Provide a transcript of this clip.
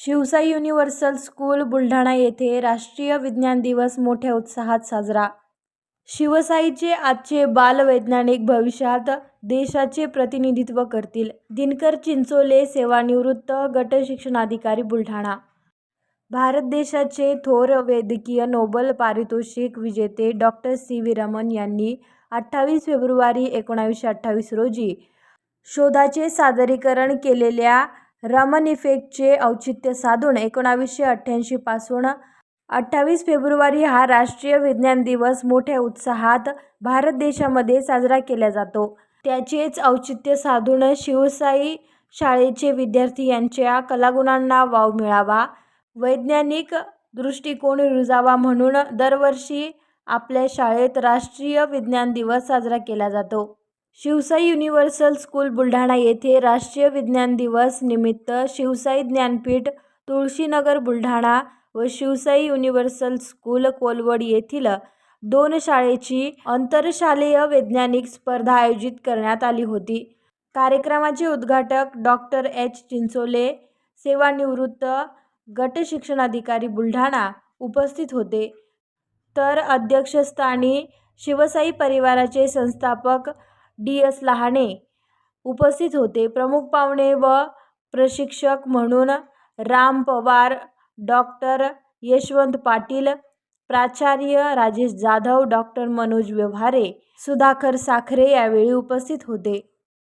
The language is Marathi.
शिवसाई युनिव्हर्सल स्कूल बुलढाणा येथे राष्ट्रीय विज्ञान दिवस मोठ्या उत्साहात साजरा. शिवसाईचे आजचे बालवैज्ञानिक भविष्यात देशाचे प्रतिनिधित्व करतील. दिनकर चिंचोले सेवानिवृत्त गटशिक्षणाधिकारी बुलढाणा. भारत देशाचे थोर वैद्यकीय नोबल पारितोषिक विजेते डॉक्टर सी. व्ही. रमन यांनी अठ्ठावीस फेब्रुवारी एकोणावीसशे अठ्ठावीस रोजी शोधाचे सादरीकरण केलेल्या रमन इफेक्टचे औचित्य साधून एकोणावीसशे अठ्ठ्याऐंशी पासून अठ्ठावीस फेब्रुवारी हा राष्ट्रीय विज्ञान दिवस मोठ्या उत्साहात भारत देशामध्ये साजरा केला जातो. त्याचेच औचित्य साधून शिवसाई शाळेचे विद्यार्थी यांच्या कलागुणांना वाव मिळावा वैज्ञानिक दृष्टिकोन रुजावा म्हणून दरवर्षी आपल्या शाळेत राष्ट्रीय विज्ञान दिवस साजरा केला जातो. शिवसाई युनिव्हर्सल स्कूल बुलढाणा येथे राष्ट्रीय विज्ञान दिवस निमित्त शिवसाई ज्ञानपीठ तुळशीनगर बुलढाणा व शिवसाई युनिव्हर्सल स्कूल कोलवड येथील दोन शाळेची आंतरशालेय वैज्ञानिक स्पर्धा आयोजित करण्यात आली होती. कार्यक्रमाचे उद्घाटक डॉक्टर एच. चिंचोले सेवानिवृत्त गटशिक्षणाधिकारी बुलढाणा उपस्थित होते. तर अध्यक्षस्थानी शिवसाई परिवाराचे संस्थापक डी एस लहाने उपस्थित होते. प्रमुख पाहुणे व प्रशिक्षक म्हणून राम पवार डॉक्टर यशवंत पाटील प्राचार्य राजेश जाधव डॉक्टर मनोज व्यवहारे सुधाकर साखरे यावेळी उपस्थित होते.